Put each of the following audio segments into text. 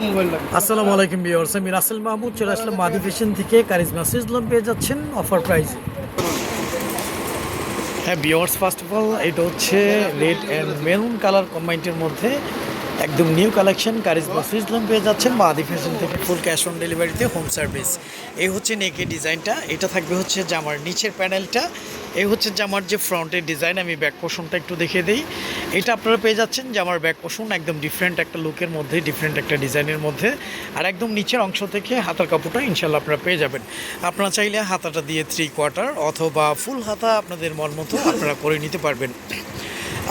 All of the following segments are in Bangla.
আসসালামু আলাইকুম বিয়ার্স আমি রাসেল মাহমুদ, চলে আসলাম মাদি ফ্যাশন থেকে। কারিজমা সুইজলাম পেয়ে যাচ্ছেন অফার প্রাইসে। হ্যাঁ বিয়ার্স ফার্স্ট অফ অল এটা হচ্ছে রেড অ্যান্ড মেরুন কালার কম্বাইন্ডের মধ্যে একদম নিউ কালেকশন কারিজমা সুইজলাম পেয়ে যাচ্ছেন মাদি ফ্যাশন থেকে ফুল ক্যাশ অন ডেলিভারিতে হোম সার্ভিস। এই হচ্ছে নেকের ডিজাইনটা, এটা থাকবে হচ্ছে জামার নিচের প্যানেলটা এই হচ্ছে জামার যে ফ্রন্টের ডিজাইন আমি ব্যাক পোষণটা একটু দেখিয়ে দিই। এটা আপনারা পেয়ে যাচ্ছেন জামার ব্যাক পোষণ একদম ডিফারেন্ট একটা লুকের মধ্যে ডিফারেন্ট একটা ডিজাইনের মধ্যে। আর একদম নিচের অংশ থেকে হাতার কাপড়টা ইনশাল্লাহ আপনারা পেয়ে যাবেন। আপনারা চাইলে হাতাটা দিয়ে থ্রি কোয়ার্টার অথবা ফুল হাতা আপনাদের মন মতো আপনারা করে নিতে পারবেন।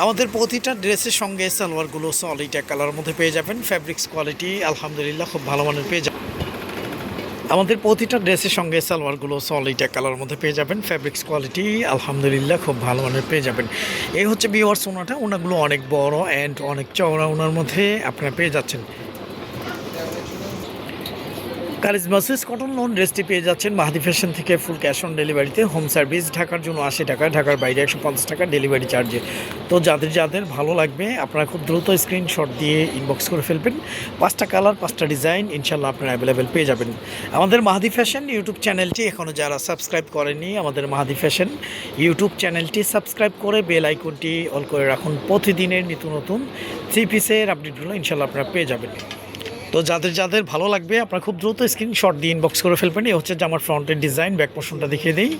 আমাদের প্রতিটা ড্রেসের সঙ্গে সালোয়ারগুলো সলিড এক কালার মধ্যে পেয়ে যাবেন। ফ্যাব্রিক্স কোয়ালিটি আলহামদুলিল্লাহ, খুব ভালো মানের পেয়ে যাবেন। আমাদের প্রতিটা ড্রেসের সঙ্গে সালোয়ারগুলো সলিড এক কালার মধ্যে পেয়ে যাবেন। ফ্যাব্রিক্স কোয়ালিটি আলহামদুলিল্লাহ খুব ভালো মানের পেয়ে যাবেন। এই হচ্ছে বিওয়ার্স ওনাটা। ওনাগুলো অনেক বড় অ্যান্ড অনেক চওড়া ওনার মধ্যে আপনারা পেয়ে যাচ্ছেন। কারিজমা সুইস কটন লোন ড্রেসটি পেয়ে যাচ্ছেন মাহাদি ফ্যাশন থেকে ফুল ক্যাশ অন ডেলিভারিতে হোম সার্ভিস ঢাকার জন্য আশি টাকা, ঢাকার বাইরে একশো পঞ্চাশ টাকা ডেলিভারি চার্জে তো যাদের যাদের ভালো লাগবে, আপনারা খুব দ্রুত স্ক্রিনশট দিয়ে ইনবক্স করে ফেলবেন। পাঁচটা কালার পাঁচটা ডিজাইন ইনশাল্লাহ আপনারা অ্যাভেলেবেল পেয়ে যাবেন। আমাদের মাহাদি ফ্যাশন ইউটিউব চ্যানেলটি এখনও যারা সাবস্ক্রাইব করেনি আমাদের মাহাদি ফ্যাশন ইউটিউব চ্যানেলটি সাবস্ক্রাইব করে বেল আইকনটি অল করে রাখুন। প্রতিদিনের নিত্য নতুন থ্রি পিসের আপডেটগুলো ইনশাল্লাহ আপনারা পেয়ে যাবেন। তো যাদের যাদের ভালো লাগবে, আপনারা খুব দ্রুত স্ক্রিনশট দিয়ে ইনবক্স করে ফেলবেন। এই হচ্ছে যে আমার ফ্রন্টের ডিজাইন ব্যাক পোর্শনটা দেখিয়ে দিই।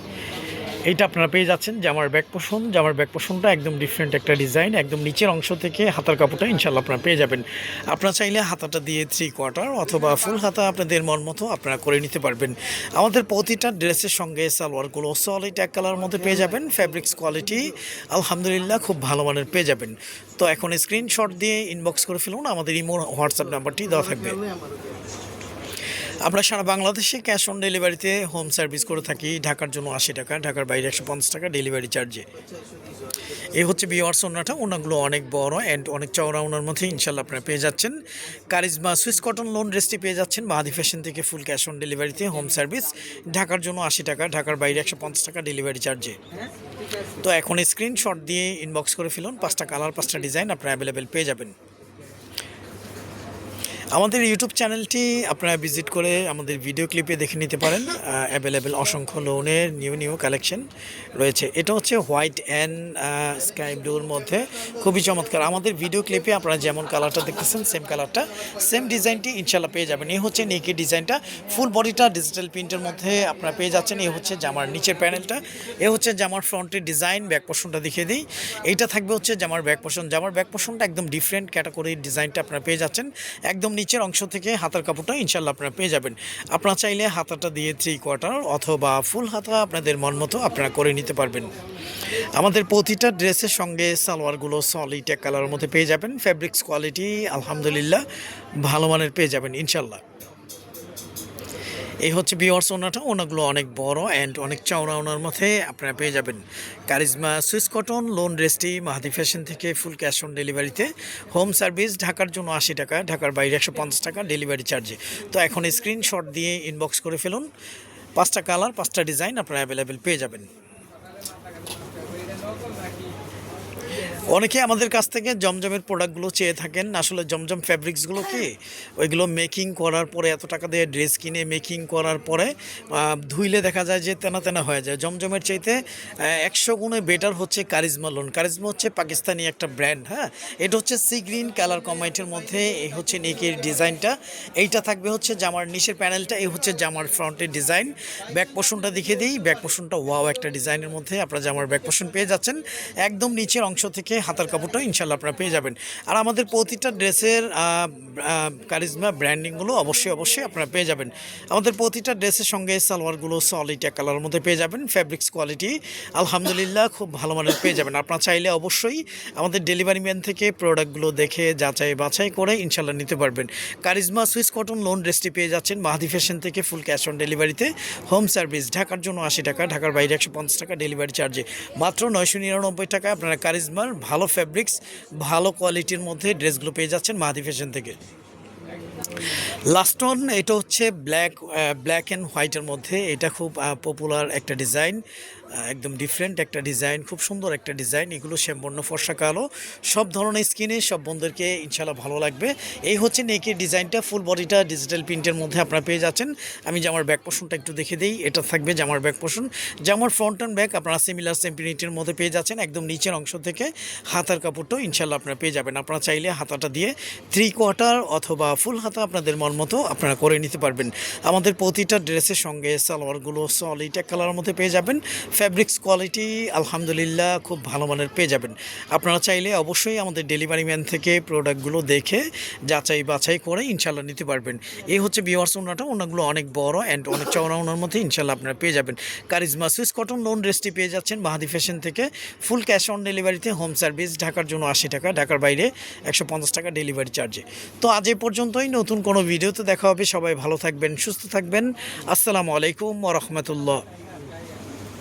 এইটা আপনারা পেয়ে যাচ্ছেন জামার ব্যাক পোষণ জামার ব্যাক পোষণটা একদম ডিফারেন্ট একটা ডিজাইন একদম নিচের অংশ থেকে হাতার কাপড়টা ইনশাল্লাহ আপনারা পেয়ে যাবেন। আপনারা চাইলে হাতাটা দিয়ে থ্রি কোয়ার্টার অথবা ফুল হাতা আপনাদের মন মতো আপনারা করে নিতে পারবেন। আমাদের প্রতিটা ড্রেসের সঙ্গে সালোয়ারগুলো সলিড এক কালার মধ্যে পেয়ে যাবেন ফ্যাব্রিক্স কোয়ালিটি আলহামদুলিল্লাহ খুব ভালো মানের পেয়ে যাবেন। তো এখন স্ক্রিনশট দিয়ে ইনবক্স করে ফেলুন, আমাদের ইমো হোয়াটসঅ্যাপ নাম্বারটি দেওয়া থাকবে। আমরা সারা বাংলাদেশে ক্যাশ অন ডেলিভারিতে হোম সার্ভিস করে থাকি। ঢাকার জন্য আশি টাকা, ঢাকার বাইরে একশো পঞ্চাশ টাকা ডেলিভারি চার্জে এই হচ্ছে বিওয়ার্স ওনাটা ওনাগুলো অনেক বড় অ্যান্ড অনেক চওড়া ওনার মধ্যে ইনশাল্লাহ আপনারা পেয়ে যাচ্ছেন। কারিজমা সুইস কটন লোন ড্রেসটি পেয়ে যাচ্ছেন, মাহাদি ফ্যাশন থেকে ফুল ক্যাশ অন ডেলিভারিতে হোম সার্ভিস ঢাকার জন্য আশি টাকা, ঢাকার বাইরে একশো পঞ্চাশ টাকা ডেলিভারি চার্জে তো এখন স্ক্রিনশট দিয়ে ইনবক্স করে ফেলুন, পাঁচটা কালার পাঁচটা ডিজাইন আপনারা অ্যাভেলেবেল পেয়ে যাবেন। আমাদের ইউটিউব চ্যানেলটি আপনারা ভিজিট করে আমাদের ভিডিও ক্লিপে দেখে নিতে পারেন। অ্যাভেলেবেল অসংখ্য লোনের নিউ নিউ কালেকশন রয়েছে। এটা হচ্ছে হোয়াইট অ্যান্ড স্কাই ব্লুর মধ্যে। খুবই চমৎকার। আমাদের ভিডিও ক্লিপে আপনারা যেমন কালারটা দেখতেছেন সেম কালারটা সেম ডিজাইনটি ইনশাল্লাহ পেয়ে যাবেন। এই হচ্ছে নেকের ডিজাইনটা ফুল বডিটা ডিজিটাল প্রিন্টের মধ্যে আপনারা পেয়ে যাচ্ছেন। এই হচ্ছে জামার নিচের প্যানেলটা এ হচ্ছে জামার ফ্রন্টের ডিজাইন ব্যাক পোর্শনটা দেখিয়ে দিই। এইটা থাকবে হচ্ছে জামার ব্যাক পোর্শন জামার ব্যাক পোর্শনটা একদম ডিফারেন্ট ক্যাটাগরির ডিজাইনটা আপনারা পেয়ে যাচ্ছেন। একদম নিচের অংশ থেকে হাতার কাপড়টা ইনশাল্লাহ আপনারা পেয়ে যাবেন। আপনারা চাইলে হাতাটা দিয়ে থ্রি কোয়ার্টার অথবা ফুল হাতা আপনাদের মন মতো আপনারা করে নিতে পারবেন। আমাদের প্রতিটা ড্রেসের সঙ্গে সালোয়ারগুলো সলিড এক কালারের মধ্যে পেয়ে যাবেন। ফ্যাব্রিক্স কোয়ালিটি আলহামদুলিল্লাহ ভালো মানের পেয়ে যাবেন ইনশাল্লাহ এই হচ্ছে বিওয়ার্স ওনাটা। ওনাগুলো অনেক বড় অ্যান্ড অনেক চওড়া ওনার মধ্যে আপনারা পেয়ে যাবেন। কারিজমা সুইস কটন লোন রেস্টি মাহাদি ফ্যাশন থেকে ফুল ক্যাশ অন ডেলিভারিতে হোম সার্ভিস ঢাকার জন্য আশি টাকা, ঢাকার বাইরে একশো পঞ্চাশ টাকা ডেলিভারি চার্জে তো এখন স্ক্রিনশট দিয়ে ইনবক্স করে ফেলুন। পাঁচটা কালার পাঁচটা ডিজাইন আপনারা অ্যাভেলেবেল পেয়ে যাবেন। অনেকে আমাদের কাছ থেকে জমজমের প্রোডাক্টগুলো চেয়ে থাকেন। আসলে জমজম ফ্যাব্রিক্সগুলো কি? ওইগুলো মেকিং করার পরে এত টাকা দিয়ে ড্রেস কিনে মেকিং করার পরে ধুইলে দেখা যায় যে তেনা তেনা হয়ে যায়। জমজমের চাইতে একশো গুণে বেটার হচ্ছে কারিজমা লোন কারিজমা হচ্ছে পাকিস্তানি একটা ব্র্যান্ড হ্যাঁ? এটা হচ্ছে সি গ্রিন কালার কম্বাইটের মধ্যে এই হচ্ছে নেকের ডিজাইনটা। এইটা থাকবে হচ্ছে জামার নিচের প্যানেলটা এই হচ্ছে জামার ফ্রন্টের ডিজাইন ব্যাক পোষণটা দেখিয়ে দিই। ব্যাক পোষণটা ওয়াও একটা ডিজাইনের মধ্যে আপনারা জামার ব্যাক পোষণ পেয়ে যাচ্ছেন। একদম নিচের অংশ থেকে হাতার কাপড়টা ইনশাল্লাহ আপনারা পেয়ে যাবেন। আর আমাদের প্রতিটা ড্রেসের কারিজমা ব্র্যান্ডিংগুলো অবশ্যই অবশ্যই আপনারা পেয়ে যাবেন। আমাদের প্রতিটা ড্রেসের সঙ্গে সালোয়ারগুলো সলিড কালারের মধ্যে পেয়ে যাবেন ফ্যাব্রিক্স কোয়ালিটি আলহামদুলিল্লাহ খুব ভালো মানের পেয়ে যাবেন। আপনারা চাইলে অবশ্যই আমাদের ডেলিভারি ম্যান থেকে প্রোডাক্টগুলো দেখে, যাচাই, বাছাই করে ইনশাল্লাহ নিতে পারবেন। কারিজমা সুইস কটন লোন ড্রেসটি পেয়ে যাচ্ছেন মাহাদি ফ্যাশন থেকে ফুল ক্যাশ অন ডেলিভারিতে হোম সার্ভিস ঢাকার জন্য আশি টাকা, ঢাকার বাইরে একশো পঞ্চাশ টাকা ডেলিভারি চার্জে মাত্র নয়শো নিরানব্বই টাকা আপনারা কারিজমার ভালো ফ্যাব্রিক্স ভালো কোয়ালিটির মধ্যে ড্রেসগুলো পেয়ে যাচ্ছেন মাহাদি ফ্যাশন থেকে। লাস্ট ওয়ান এটা হচ্ছে ব্ল্যাক ব্ল্যাক অ্যান্ড হোয়াইটের মধ্যে। এটা খুব পপুলার একটা ডিজাইন একদম ডিফারেন্ট একটা ডিজাইন খুব সুন্দর একটা ডিজাইন এগুলো শ্যামবর্ণ ফর্সা কালো। সব ধরনের স্কিনে সব বন্ধুদেরকে ইনশাল্লাহ ভালো লাগবে। এই হচ্ছে নেকের ডিজাইনটা ফুল বডিটা ডিজিটাল প্রিন্টের মধ্যে আপনারা পেয়ে যাচ্ছেন। আমি জামার ব্যাক পোর্শনটা একটু দেখে দিই, এটা থাকবে জামার ব্যাক পোর্শন জামার ফ্রন্ট অ্যান্ড ব্যাক আপনারা সিমিলার সেম প্রিন্টের মধ্যে পেয়ে যাচ্ছেন, একদম নিচের অংশ থেকে হাতার কাপড়টাও ইনশাল্লাহ আপনারা পেয়ে যাবেন। আপনারা চাইলে হাতাটা দিয়ে থ্রি কোয়ার্টার অথবা ফুল হাতা আপনাদের মন মতো আপনারা করে নিতে পারবেন। আমাদের প্রতিটা ড্রেসের সঙ্গে সালোয়ারগুলো সলিড এক কালারের মধ্যে পেয়ে যাবেন। ফ্যাব্রিক্স কোয়ালিটি আলহামদুলিল্লাহ খুব ভালো মানের পেয়ে যাবেন। আপনারা চাইলে অবশ্যই আমাদের ডেলিভারি ম্যান থেকে প্রোডাক্টগুলো দেখে যাচাই বাছাই করে ইনশাল্লাহ নিতে পারবেন। এই হচ্ছে বিওয়ার্স ওনাটা, ওনাগুলো অনেক বড় অ্যান্ড অনেক চওড়া ওনার মধ্যে ইনশাল্লাহ আপনারা পেয়ে যাবেন। কারিজমা সুইস কটন লোন ড্রেসটি পেয়ে যাচ্ছেন বাহাদি ফ্যাশন থেকে। ফুল ক্যাশ অন ডেলিভারিতে হোম সার্ভিস ঢাকার জন্য আশি টাকা, ঢাকার বাইরে একশো পঞ্চাশ টাকা ডেলিভারি চার্জে তো আজ এ পর্যন্তই, নতুন কোনো ভিডিওতে দেখা হবে। সবাই ভালো থাকবেন, সুস্থ থাকবেন। আসসালামু আলাইকুম ওরহমতুল্লাহ